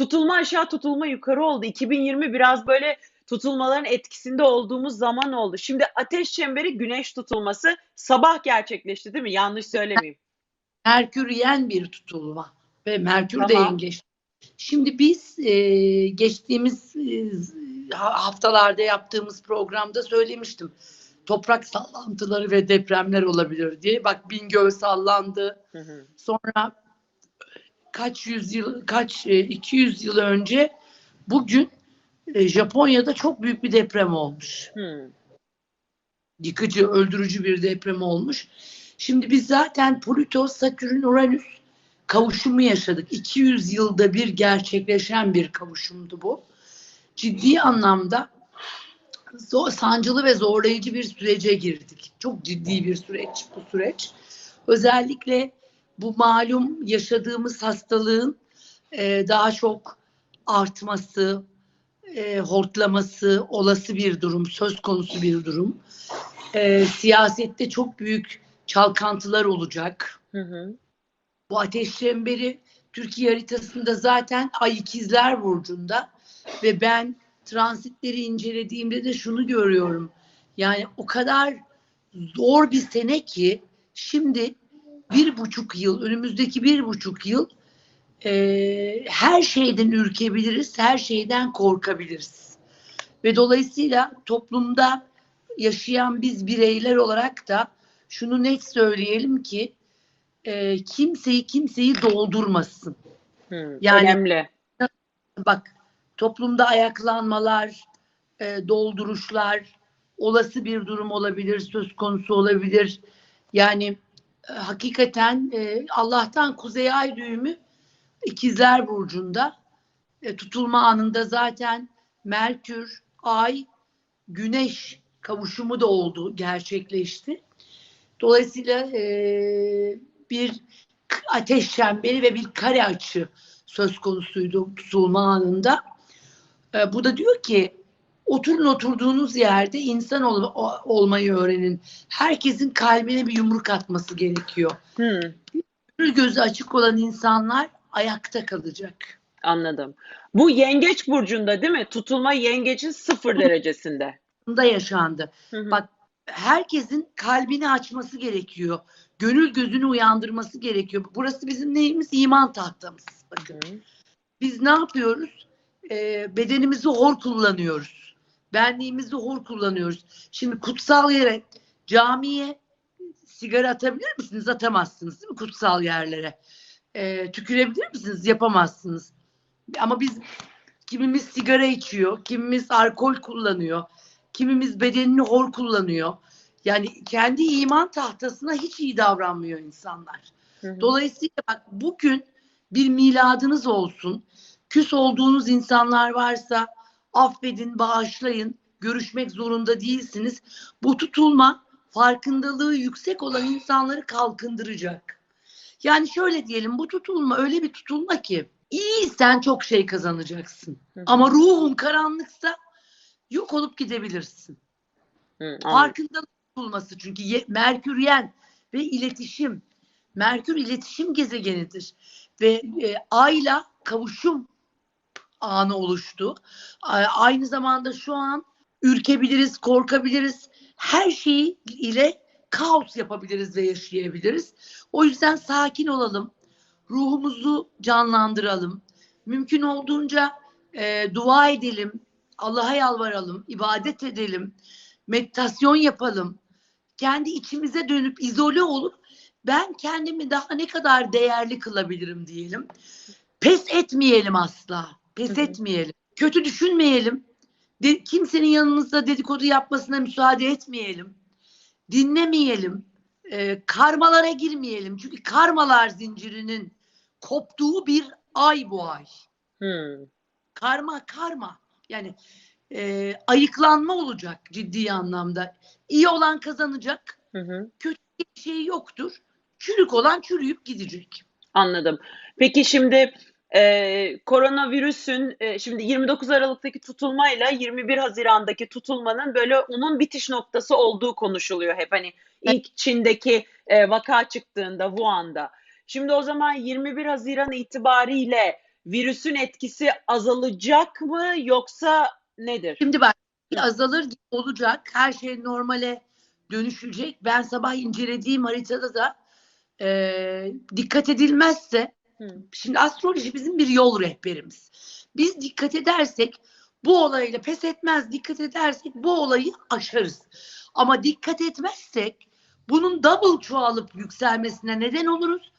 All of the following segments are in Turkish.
tutulma aşağı tutulma yukarı oldu. 2020 biraz böyle tutulmaların etkisinde olduğumuz zaman oldu. Şimdi ateş çemberi güneş tutulması sabah gerçekleşti değil mi? Yanlış söylemeyeyim. Merküryen bir tutulma ve Merkür de Tamam. yengeç. Şimdi biz e, geçtiğimiz e, ha- haftalarda yaptığımız programda söylemiştim. Toprak sallantıları ve depremler olabilir diye. Bak Bingöl sallandı. Hı hı. Sonra kaç yüzyıl, kaç e, 200 yıl önce bugün e, Japonya'da çok büyük bir deprem olmuş. Hı. Yıkıcı, öldürücü bir deprem olmuş. Şimdi biz zaten Plüto, Satürn, Uranüs kavuşumu yaşadık. 200 yılda bir gerçekleşen bir kavuşumdu bu. Ciddi anlamda zor, sancılı ve zorlayıcı bir sürece girdik. Çok ciddi bir süreç bu süreç. Özellikle bu malum yaşadığımız hastalığın e, daha çok artması, e, hortlaması olası bir durum, söz konusu bir durum. E, siyasette çok büyük çalkantılar olacak. Hı hı. Bu ateş çemberi Türkiye haritasında zaten Ay ikizler burcunda ve ben transitleri incelediğimde de şunu görüyorum. Yani o kadar zor bir sene ki şimdi bir buçuk yıl, önümüzdeki bir buçuk yıl e, her şeyden ürkebiliriz, her şeyden korkabiliriz. Ve dolayısıyla toplumda yaşayan biz bireyler olarak da şunu net söyleyelim ki e, kimseyi kimseyi doldurmasın. Hı. Yani- Önemli. Bak toplumda ayaklanmalar, e, dolduruşlar, olası bir durum olabilir, söz konusu olabilir. Yani hakikaten e, Allah'tan Kuzey Ay düğümü İkizler Burcu'nda e, tutulma anında zaten Merkür, Ay, Güneş kavuşumu da oldu, gerçekleşti. Dolayısıyla e, bir ateş çemberi ve bir kare açı söz konusuydu tutulma anında. E, bu da diyor ki oturun oturduğunuz yerde insan ol- olmayı öğrenin. Herkesin kalbine bir yumruk atması gerekiyor. Bir gözü açık olan insanlar ayakta kalacak. Anladım. Bu yengeç burcunda değil mi? Tutulma yengecin sıfır derecesinde. Bunda yaşandı. Hı hı. Bak herkesin kalbini açması gerekiyor. Gönül gözünü uyandırması gerekiyor. Burası bizim neyimiz? İman tahtamız. Bakın. Hı. Biz ne yapıyoruz? Ee, bedenimizi hor kullanıyoruz. Benliğimizi hor kullanıyoruz. Şimdi kutsal yere, camiye sigara atabilir misiniz? Atamazsınız değil mi kutsal yerlere? Ee, tükürebilir misiniz? Yapamazsınız. Ama biz kimimiz sigara içiyor, kimimiz alkol kullanıyor, kimimiz bedenini hor kullanıyor. Yani kendi iman tahtasına hiç iyi davranmıyor insanlar. Hı hı. Dolayısıyla bak bugün bir miladınız olsun. Küs olduğunuz insanlar varsa affedin, bağışlayın. Görüşmek zorunda değilsiniz. Bu tutulma farkındalığı yüksek olan insanları kalkındıracak. Yani şöyle diyelim bu tutulma öyle bir tutulma ki iyiysen çok şey kazanacaksın. Hı hı. Ama ruhun karanlıksa yok olup gidebilirsin. Hı. Farkındalık tutulması çünkü ye- Merküryen ve iletişim. Merkür iletişim gezegenidir ve e, Ay'la kavuşum anı oluştu. Aynı zamanda şu an ürkebiliriz, korkabiliriz. Her şeyi ile kaos yapabiliriz ve yaşayabiliriz. O yüzden sakin olalım. Ruhumuzu canlandıralım. Mümkün olduğunca e, dua edelim. Allah'a yalvaralım, ibadet edelim, meditasyon yapalım. Kendi içimize dönüp izole olup ben kendimi daha ne kadar değerli kılabilirim diyelim. Pes etmeyelim asla. Pes etmeyelim. Kötü düşünmeyelim. De- kimsenin yanımızda dedikodu yapmasına müsaade etmeyelim. Dinlemeyelim. Ee, karmalara girmeyelim. Çünkü karmalar zincirinin koptuğu bir ay bu ay. Hı. Karma karma. Yani e, ayıklanma olacak ciddi anlamda. İyi olan kazanacak. Hı hı. Kötü bir şey yoktur. Çürük olan çürüyüp gidecek. Anladım. Peki şimdi e, koronavirüsün e, şimdi 29 Aralık'taki tutulmayla 21 Haziran'daki tutulmanın böyle onun bitiş noktası olduğu konuşuluyor hep. Hani ilk Çin'deki e, vaka çıktığında Wuhan'da. Şimdi o zaman 21 Haziran itibariyle virüsün etkisi azalacak mı yoksa nedir? Şimdi bak azalır olacak. Her şey normale dönüşecek. Ben sabah incelediğim haritada da e, dikkat edilmezse. Şimdi astroloji bizim bir yol rehberimiz. Biz dikkat edersek bu olayla pes etmez. Dikkat edersek bu olayı aşarız. Ama dikkat etmezsek bunun double çoğalıp yükselmesine neden oluruz.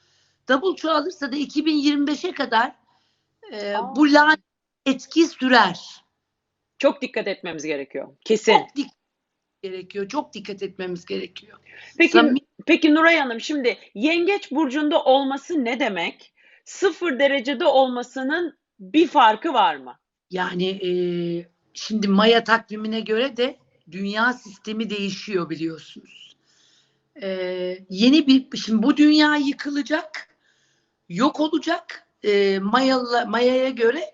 Double çoğalırsa da 2025'e kadar e, Aa. bu lanet etki sürer. Çok dikkat etmemiz gerekiyor. Kesin. Çok dikkat gerekiyor. Çok dikkat etmemiz gerekiyor. Peki Samimi- peki Nuray Hanım şimdi Yengeç burcunda olması ne demek? Sıfır derecede olmasının bir farkı var mı? Yani e, şimdi Maya takvimine göre de dünya sistemi değişiyor biliyorsunuz. E, yeni bir şimdi bu dünya yıkılacak, yok olacak. E, Maya Maya'ya göre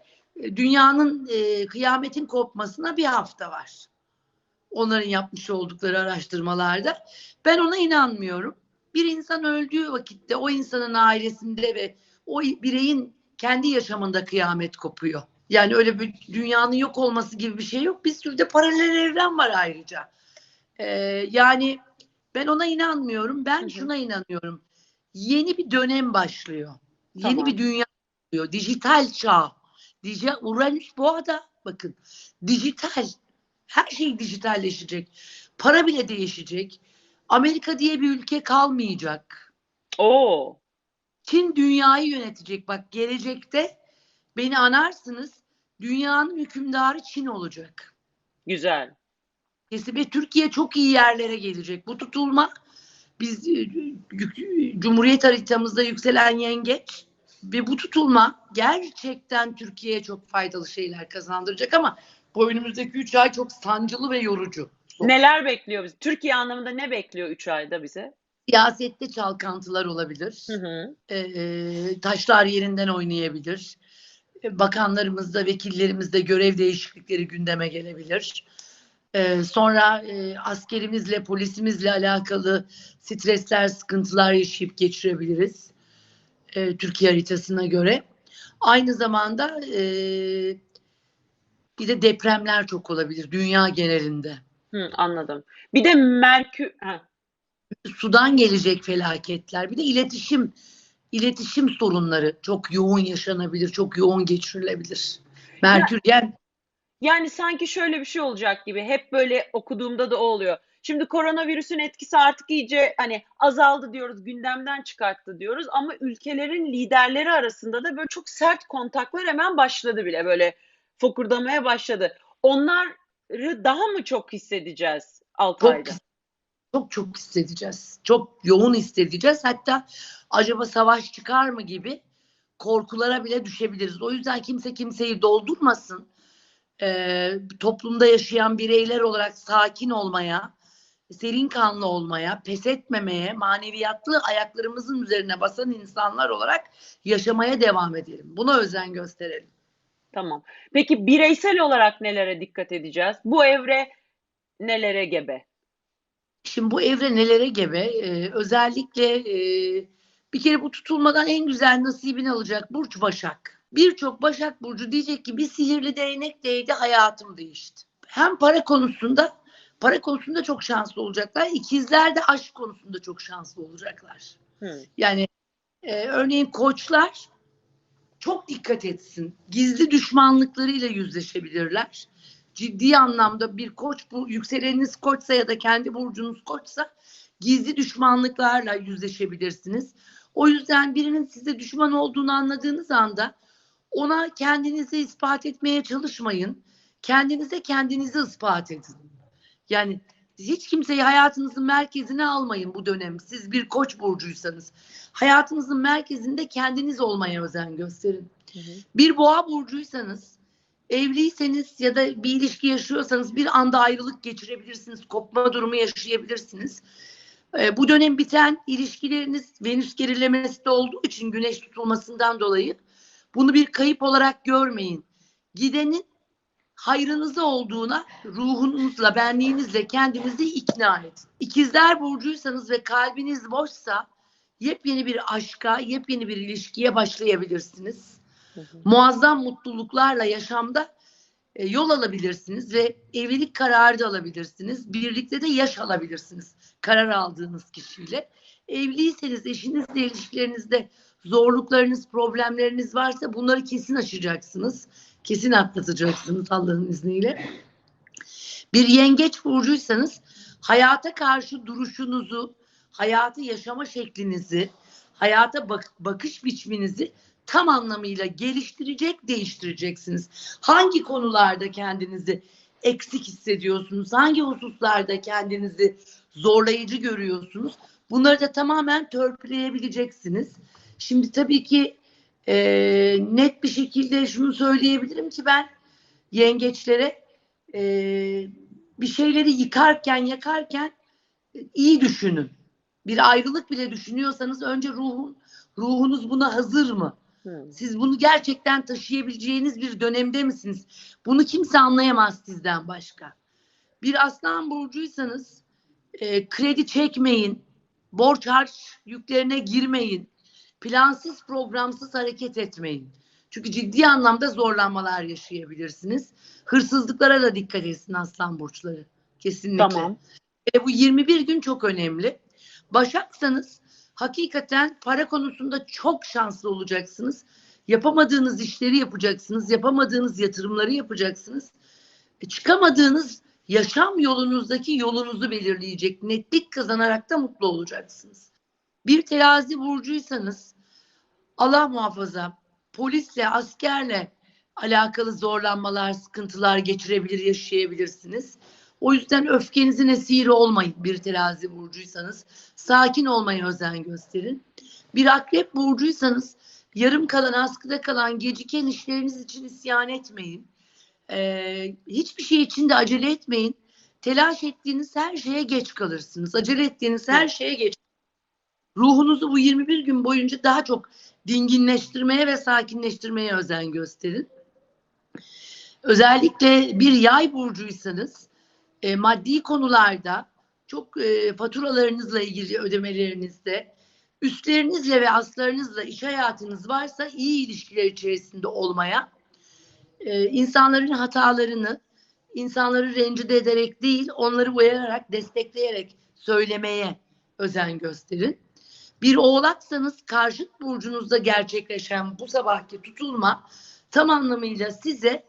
dünyanın e, kıyametin kopmasına bir hafta var. Onların yapmış oldukları araştırmalarda. Ben ona inanmıyorum. Bir insan öldüğü vakitte o insanın ailesinde ve o bireyin kendi yaşamında kıyamet kopuyor. Yani öyle bir dünyanın yok olması gibi bir şey yok. Bir sürü de paralel evren var ayrıca. Ee, yani ben ona inanmıyorum. Ben Hı hı. şuna inanıyorum. Yeni bir dönem başlıyor. Yeni Tamam. bir dünya başlıyor. Dijital çağ. Dijital, Uranüs boğada bakın. Dijital. Her şey dijitalleşecek. Para bile değişecek. Amerika diye bir ülke kalmayacak. Oo. Çin dünyayı yönetecek. Bak gelecekte beni anarsınız. Dünyanın hükümdarı Çin olacak. Güzel. Kesin ve Türkiye çok iyi yerlere gelecek. Bu tutulma biz e, Cumhuriyet haritamızda yükselen yengeç ve bu tutulma gerçekten Türkiye'ye çok faydalı şeyler kazandıracak ama bu önümüzdeki üç ay çok sancılı ve yorucu. Neler bekliyor bizi? Türkiye anlamında ne bekliyor 3 ayda bize? Siyasette çalkantılar olabilir. Hı hı. Ee, taşlar yerinden oynayabilir. Ee, Bakanlarımızda, vekillerimizde görev değişiklikleri gündeme gelebilir. Ee, sonra e, askerimizle, polisimizle alakalı stresler, sıkıntılar yaşayıp geçirebiliriz. Ee, Türkiye haritasına göre. Aynı zamanda e, bir de depremler çok olabilir dünya genelinde. Hı, anladım. Bir de Merkür ha, sudan gelecek felaketler, bir de iletişim iletişim sorunları çok yoğun yaşanabilir, çok yoğun geçirilebilir. Merküryen Yani sanki şöyle bir şey olacak gibi hep böyle okuduğumda da o oluyor. Şimdi koronavirüsün etkisi artık iyice hani azaldı diyoruz, gündemden çıkarttı diyoruz ama ülkelerin liderleri arasında da böyle çok sert kontaklar hemen başladı bile böyle fokurdamaya başladı. Onları daha mı çok hissedeceğiz 6 çok ayda? Çok çok hissedeceğiz. Çok yoğun hissedeceğiz. Hatta acaba savaş çıkar mı gibi korkulara bile düşebiliriz. O yüzden kimse kimseyi doldurmasın. Ee, toplumda yaşayan bireyler olarak sakin olmaya, serin kanlı olmaya, pes etmemeye, maneviyatlı ayaklarımızın üzerine basan insanlar olarak yaşamaya devam edelim. Buna özen gösterelim. Tamam. Peki bireysel olarak nelere dikkat edeceğiz? Bu evre nelere gebe? Şimdi bu evre nelere gebe? Ee, özellikle e, bir kere bu tutulmadan en güzel nasibini alacak Burç Başak. Birçok Başak Burcu diyecek ki bir sihirli değnek değdi hayatım değişti. Hem para konusunda para konusunda çok şanslı olacaklar. İkizler de aşk konusunda çok şanslı olacaklar. Hı. Yani e, örneğin koçlar çok dikkat etsin. Gizli düşmanlıklarıyla yüzleşebilirler. Ciddi anlamda bir koç bu yükseleniniz koçsa ya da kendi burcunuz koçsa gizli düşmanlıklarla yüzleşebilirsiniz. O yüzden birinin size düşman olduğunu anladığınız anda ona kendinizi ispat etmeye çalışmayın. Kendinize kendinizi ispat edin. Yani hiç kimseyi hayatınızın merkezine almayın bu dönem. Siz bir koç burcuysanız. Hayatınızın merkezinde kendiniz olmaya özen gösterin. Hı hı. Bir boğa burcuysanız, evliyseniz ya da bir ilişki yaşıyorsanız bir anda ayrılık geçirebilirsiniz. Kopma durumu yaşayabilirsiniz. Ee, bu dönem biten ilişkileriniz Venüs gerilemesi de olduğu için güneş tutulmasından dolayı bunu bir kayıp olarak görmeyin. Gidenin hayrınıza olduğuna ruhunuzla, benliğinizle kendinizi ikna edin. İkizler burcuysanız ve kalbiniz boşsa yepyeni bir aşka, yepyeni bir ilişkiye başlayabilirsiniz. Muazzam mutluluklarla yaşamda e, yol alabilirsiniz ve evlilik kararı da alabilirsiniz. Birlikte de yaş alabilirsiniz karar aldığınız kişiyle. Evliyseniz eşinizle ilişkilerinizde zorluklarınız, problemleriniz varsa bunları kesin aşacaksınız. Kesin atlatacaksınız Allah'ın izniyle. Bir yengeç burcuysanız hayata karşı duruşunuzu, hayatı yaşama şeklinizi, hayata bak- bakış biçiminizi tam anlamıyla geliştirecek, değiştireceksiniz. Hangi konularda kendinizi eksik hissediyorsunuz? Hangi hususlarda kendinizi zorlayıcı görüyorsunuz? Bunları da tamamen törpüleyebileceksiniz. Şimdi tabii ki e, net bir şekilde şunu söyleyebilirim ki ben yengeçlere e, bir şeyleri yıkarken, yakarken e, iyi düşünün. Bir ayrılık bile düşünüyorsanız önce ruhun ruhunuz buna hazır mı? Hı. Siz bunu gerçekten taşıyabileceğiniz bir dönemde misiniz? Bunu kimse anlayamaz sizden başka. Bir aslan burcuysanız e, kredi çekmeyin, borç harç yüklerine girmeyin, plansız programsız hareket etmeyin. Çünkü ciddi anlamda zorlanmalar yaşayabilirsiniz. Hırsızlıklara da dikkat etsin aslan burçları. Kesinlikle. Tamam. E, bu 21 gün çok önemli. Başaksanız hakikaten para konusunda çok şanslı olacaksınız. Yapamadığınız işleri yapacaksınız. Yapamadığınız yatırımları yapacaksınız. E, çıkamadığınız yaşam yolunuzdaki yolunuzu belirleyecek. Netlik kazanarak da mutlu olacaksınız. Bir terazi burcuysanız Allah muhafaza polisle, askerle alakalı zorlanmalar, sıkıntılar geçirebilir, yaşayabilirsiniz. O yüzden öfkenizin esiri olmayın bir terazi burcuysanız. Sakin olmaya özen gösterin. Bir akrep burcuysanız yarım kalan, askıda kalan, geciken işleriniz için isyan etmeyin. Ee, hiçbir şey için de acele etmeyin. Telaş ettiğiniz her şeye geç kalırsınız. Acele ettiğiniz her şeye geç. Ruhunuzu bu 21 gün boyunca daha çok dinginleştirmeye ve sakinleştirmeye özen gösterin. Özellikle bir yay burcuysanız e, maddi konularda çok e, faturalarınızla ilgili ödemelerinizde üstlerinizle ve aslarınızla iş hayatınız varsa iyi ilişkiler içerisinde olmaya e, insanların hatalarını insanları rencide ederek değil onları uyararak destekleyerek söylemeye özen gösterin. Bir oğlaksanız karşıt burcunuzda gerçekleşen bu sabahki tutulma tam anlamıyla size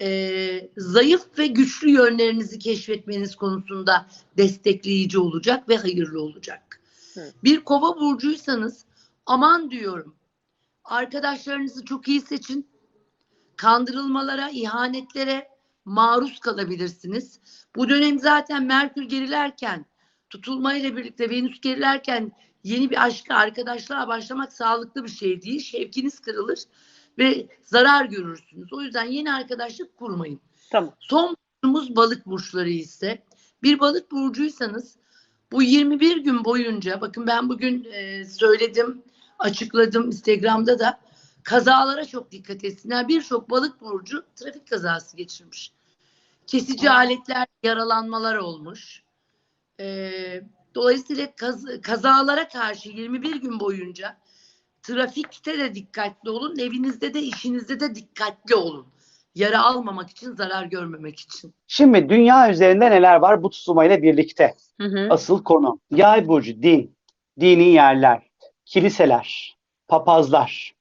e, zayıf ve güçlü yönlerinizi keşfetmeniz konusunda destekleyici olacak ve hayırlı olacak. Hı. Bir kova burcuysanız aman diyorum arkadaşlarınızı çok iyi seçin. Kandırılmalara, ihanetlere maruz kalabilirsiniz. Bu dönem zaten Merkür gerilerken tutulmayla birlikte Venüs gerilerken yeni bir aşka, arkadaşlığa başlamak sağlıklı bir şey değil. Şevkiniz kırılır ve zarar görürsünüz. O yüzden yeni arkadaşlık kurmayın. Tamam. Son burcumuz balık burçları ise bir balık burcuysanız bu 21 gün boyunca bakın ben bugün e, söyledim, açıkladım Instagram'da da kazalara çok dikkat etsinler. Birçok balık burcu trafik kazası geçirmiş. Kesici aletler yaralanmalar olmuş. E, dolayısıyla kaz- kazalara karşı 21 gün boyunca trafikte de dikkatli olun, evinizde de işinizde de dikkatli olun. Yara almamak için, zarar görmemek için. Şimdi dünya üzerinde neler var bu tutulmayla birlikte? Hı hı. Asıl konu. Yay burcu, din, dini yerler, kiliseler, papazlar.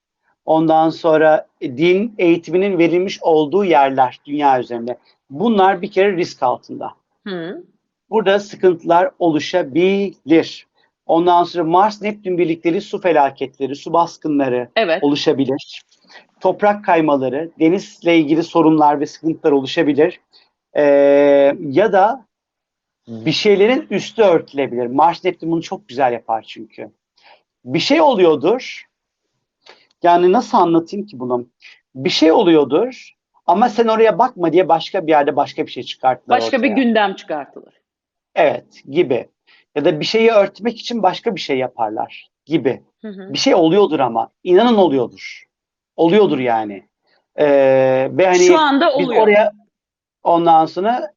Ondan sonra din eğitiminin verilmiş olduğu yerler dünya üzerinde. Bunlar bir kere risk altında. Hı. Burada sıkıntılar oluşabilir. Ondan sonra Mars Neptün birlikteliği su felaketleri, su baskınları Evet. oluşabilir. Toprak kaymaları, denizle ilgili sorunlar ve sıkıntılar oluşabilir. Ee, ya da bir şeylerin üstü örtülebilir. Mars Neptün bunu çok güzel yapar çünkü. Bir şey oluyordur. Yani nasıl anlatayım ki bunu? Bir şey oluyordur ama sen oraya bakma diye başka bir yerde başka bir şey çıkarttılar Başka bir ortaya. gündem çıkartılır. Evet gibi. Ya da bir şeyi örtmek için başka bir şey yaparlar gibi. Hı hı. Bir şey oluyordur ama. İnanın oluyordur. Oluyordur yani. Ee, ve hani Şu anda biz oluyor. oraya ondan sonra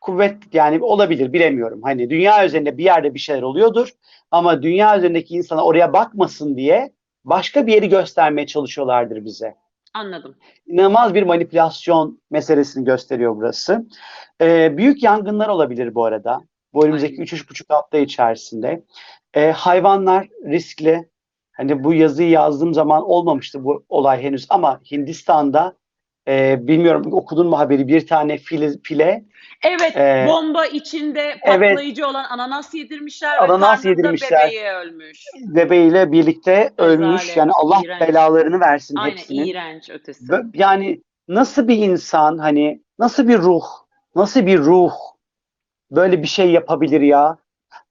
kuvvet yani olabilir bilemiyorum. Hani dünya üzerinde bir yerde bir şeyler oluyordur ama dünya üzerindeki insana oraya bakmasın diye başka bir yeri göstermeye çalışıyorlardır bize. Anladım. İnanılmaz bir manipülasyon meselesini gösteriyor burası. Ee, büyük yangınlar olabilir bu arada. Bu önümüzdeki Ay. 3-3,5 hafta içerisinde. Ee, hayvanlar riskli. Hani bu yazıyı yazdığım zaman olmamıştı bu olay henüz ama Hindistan'da e, bilmiyorum okudun mu haberi bir tane file, file Evet, Ee, bomba içinde evet. patlayıcı olan ananas yedirmişler Ananas ve yedirmişler. bebeği ölmüş. bebeğiyle birlikte ölmüş. Rezalet, Yani Allah iğrenç. belalarını versin Aynen hepsinin. iğrenç ötesi. Yani nasıl bir insan hani nasıl bir ruh nasıl bir ruh böyle bir şey yapabilir ya?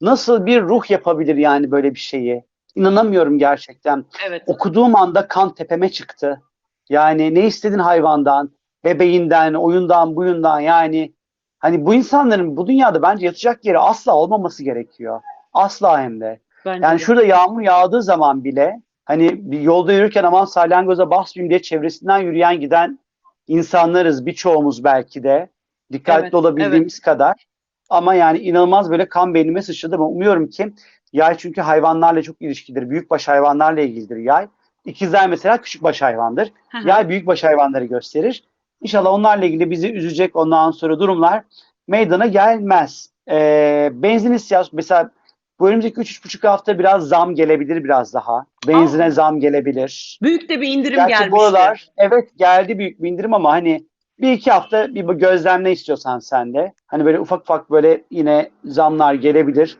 Nasıl bir ruh yapabilir yani böyle bir şeyi? İnanamıyorum gerçekten. Evet. Okuduğum anda kan tepeme çıktı. Yani ne istedin hayvandan, bebeğinden, oyundan, buyundan yani hani bu insanların bu dünyada bence yatacak yeri asla olmaması gerekiyor. Asla hem de. Bence Yani de. şurada yağmur yağdığı zaman bile hani bir yolda yürürken aman salyangoza basmayayım diye çevresinden yürüyen giden insanlarız birçoğumuz belki de. Dikkatli Evet, olabildiğimiz kadar. Ama yani inanılmaz böyle kan beynime sıçradı ama umuyorum ki yay çünkü hayvanlarla çok ilişkidir. Büyükbaş hayvanlarla ilgilidir yay. İkizler mesela küçükbaş hayvandır. Hı. Yay büyükbaş hayvanları gösterir. İnşallah onlarla ilgili bizi üzecek ondan sonra durumlar meydana gelmez. Ee, benzin istiyoruz. Mesela bu önümüzdeki 3-3,5 hafta biraz zam gelebilir biraz daha. Benzine Aa. zam gelebilir. Büyük de bir indirim Gerçi gelmişti. bu aralar evet geldi büyük bir indirim ama hani bir iki hafta bir gözlemle istiyorsan sen de. Hani böyle ufak ufak böyle yine zamlar gelebilir.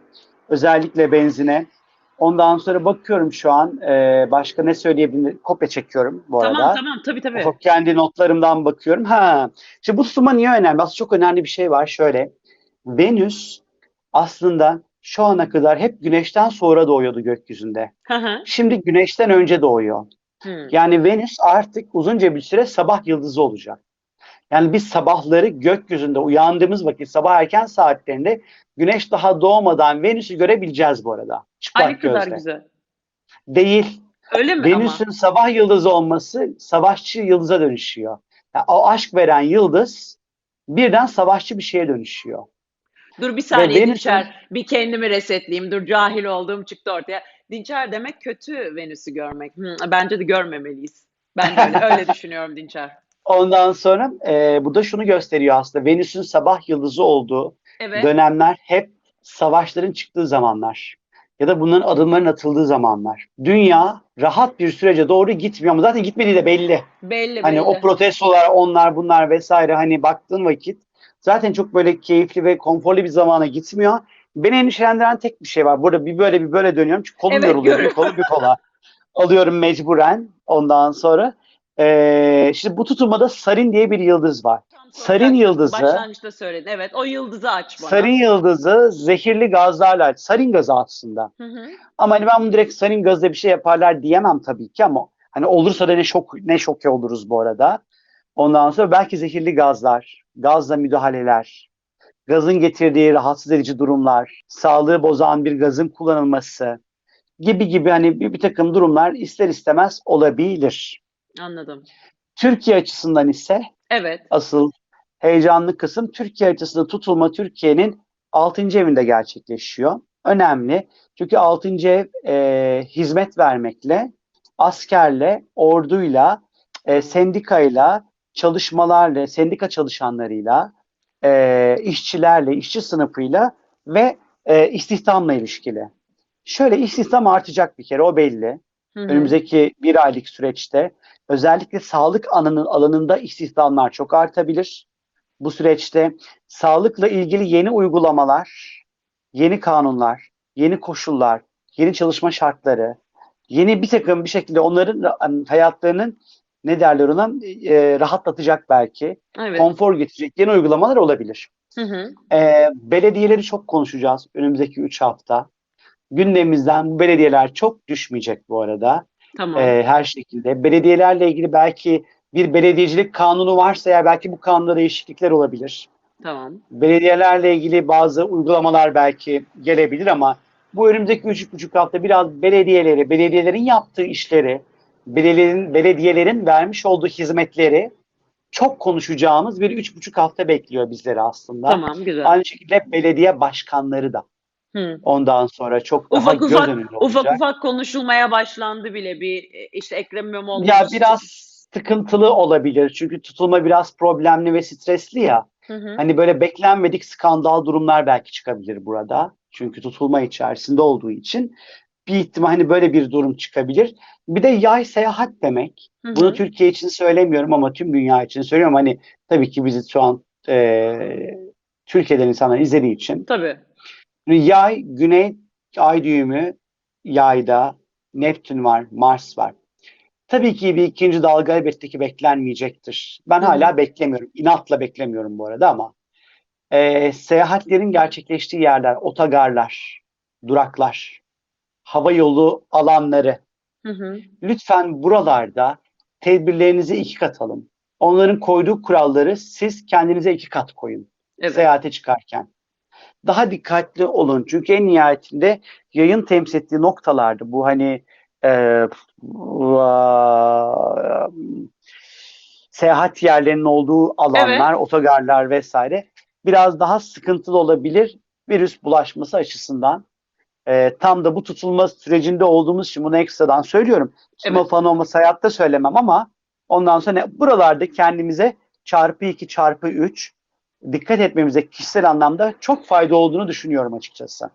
Özellikle benzine. Ondan sonra bakıyorum şu an e, başka ne söyleyebilirim. Kopya çekiyorum bu Tamam arada. tamam tabii tabii. Ufak kendi notlarımdan bakıyorum. Ha. İşte bu tutulma niye önemli? Aslında çok önemli bir şey var. Şöyle. Venüs aslında şu ana kadar hep güneşten sonra doğuyordu gökyüzünde. Hı hı. Şimdi güneşten önce doğuyor. Hı. Yani Venüs artık uzunca bir süre sabah yıldızı olacak. Yani biz sabahları gökyüzünde uyandığımız vakit sabah erken saatlerinde güneş daha doğmadan Venüs'ü görebileceğiz bu arada. Çıplak Ay ne kadar gözle. güzel. Değil. Öyle mi Venüs'ün sabah yıldızı olması savaşçı yıldıza dönüşüyor. Yani o aşk veren yıldız birden savaşçı bir şeye dönüşüyor. Dur bir saniye Venüs'ün- Dinçer. Bir kendimi resetleyeyim. Dur cahil olduğum çıktı ortaya. Dinçer demek kötü Venüs'ü görmek. Hı, bence de görmemeliyiz. Ben de öyle, öyle düşünüyorum Dinçer. Ondan sonra e, bu da şunu gösteriyor aslında. Venüs'ün sabah yıldızı olduğu Evet. dönemler hep savaşların çıktığı zamanlar. Ya da bunların adımların atıldığı zamanlar. Dünya rahat bir sürece doğru gitmiyor ama zaten gitmediği de belli. Belli Hani belli. o protestolar, onlar bunlar vesaire hani baktığın vakit zaten çok böyle keyifli ve konforlu bir zamana gitmiyor. Beni endişelendiren tek bir şey var. Burada bir böyle bir böyle dönüyorum çünkü kolum Evet, yoruluyor. Bir kolu bir kola. Alıyorum mecburen ondan sonra. Ee, şimdi bu tutulmada Sarin diye bir yıldız var. Tam Sarin yıldızı, Başlangıçta söyledin. Evet o yıldızı aç bana. Sarin yıldızı zehirli gazlarla, sarin gazı aslında. Hı hı. Ama hani ben bunu direkt sarin gazla bir şey yaparlar diyemem tabii ki ama hani olursa da ne şok ne şoke oluruz bu arada. Ondan sonra belki zehirli gazlar, gazla müdahaleler, gazın getirdiği rahatsız edici durumlar, sağlığı bozan bir gazın kullanılması gibi gibi hani bir, bir takım durumlar ister istemez olabilir. Anladım. Türkiye açısından ise Evet. asıl heyecanlı kısım Türkiye açısından tutulma Türkiye'nin 6. evinde gerçekleşiyor. Önemli. Çünkü 6. ev e, hizmet vermekle, askerle, orduyla, e, sendikayla, çalışmalarla, sendika çalışanlarıyla, e, işçilerle, işçi sınıfıyla ve e, istihdamla ilişkili. Şöyle istihdam artacak bir kere o belli. Hı hı. Önümüzdeki bir aylık süreçte özellikle sağlık alanının alanında istihdamlar çok artabilir. Bu süreçte sağlıkla ilgili yeni uygulamalar, yeni kanunlar, yeni koşullar, yeni çalışma şartları, yeni bir takım bir şekilde onların hayatlarının ne derler ona e, rahatlatacak belki, Evet. konfor getirecek yeni uygulamalar olabilir. Hı hı. Ee, belediyeleri çok konuşacağız önümüzdeki 3 hafta. Gündemimizden bu belediyeler çok düşmeyecek bu arada. Tamam. Ee, her şekilde. Belediyelerle ilgili belki bir belediyecilik kanunu varsa ya belki bu kanunda değişiklikler olabilir. Tamam. Belediyelerle ilgili bazı uygulamalar belki gelebilir ama bu önümüzdeki 3,5 hafta biraz belediyeleri, belediyelerin yaptığı işleri, belediyelerin, belediyelerin vermiş olduğu hizmetleri çok konuşacağımız bir 3,5 hafta bekliyor bizleri aslında. Tamam güzel. Aynı şekilde belediye başkanları da Hı. ondan sonra çok daha Ufak göz ufak önünde ufak olacak. ufak konuşulmaya başlandı bile bir e, işte Ekrem İmamoğlu Ya biraz sıkıntılı olabilir. Çünkü tutulma biraz problemli ve stresli ya. Hı hı. Hani böyle beklenmedik skandal durumlar belki çıkabilir burada. Çünkü tutulma içerisinde olduğu için bir ihtimal hani böyle bir durum çıkabilir. Bir de yay seyahat demek. Hı hı. Bunu Türkiye için söylemiyorum ama tüm dünya için söylüyorum. Hani tabii ki bizi şu an e, Türkiye'den insanlar izlediği için. Tabii. Yay, Güney ay düğümü yayda, Neptün var, Mars var. Tabii ki bir ikinci dalga elbette ki beklenmeyecektir. Ben Hı hala beklemiyorum. İnatla beklemiyorum bu arada ama e, seyahatlerin gerçekleştiği yerler, otogarlar, duraklar, hava yolu alanları, Hı hı. lütfen buralarda tedbirlerinizi iki kat alın. Onların koyduğu kuralları siz kendinize iki kat koyun Evet. seyahate çıkarken. Daha dikkatli olun. Çünkü en nihayetinde yayın temsil ettiği noktalarda bu hani e, va- seyahat yerlerinin olduğu alanlar, otogarlar vesaire biraz daha sıkıntılı olabilir virüs bulaşması açısından. E, tam da bu tutulma sürecinde olduğumuz için bunu ekstradan söylüyorum. Tutulma Evet. falan olması hayatta söylemem ama ondan sonra buralarda kendimize çarpı 2 çarpı 3 dikkat etmemize kişisel anlamda çok fayda olduğunu düşünüyorum açıkçası.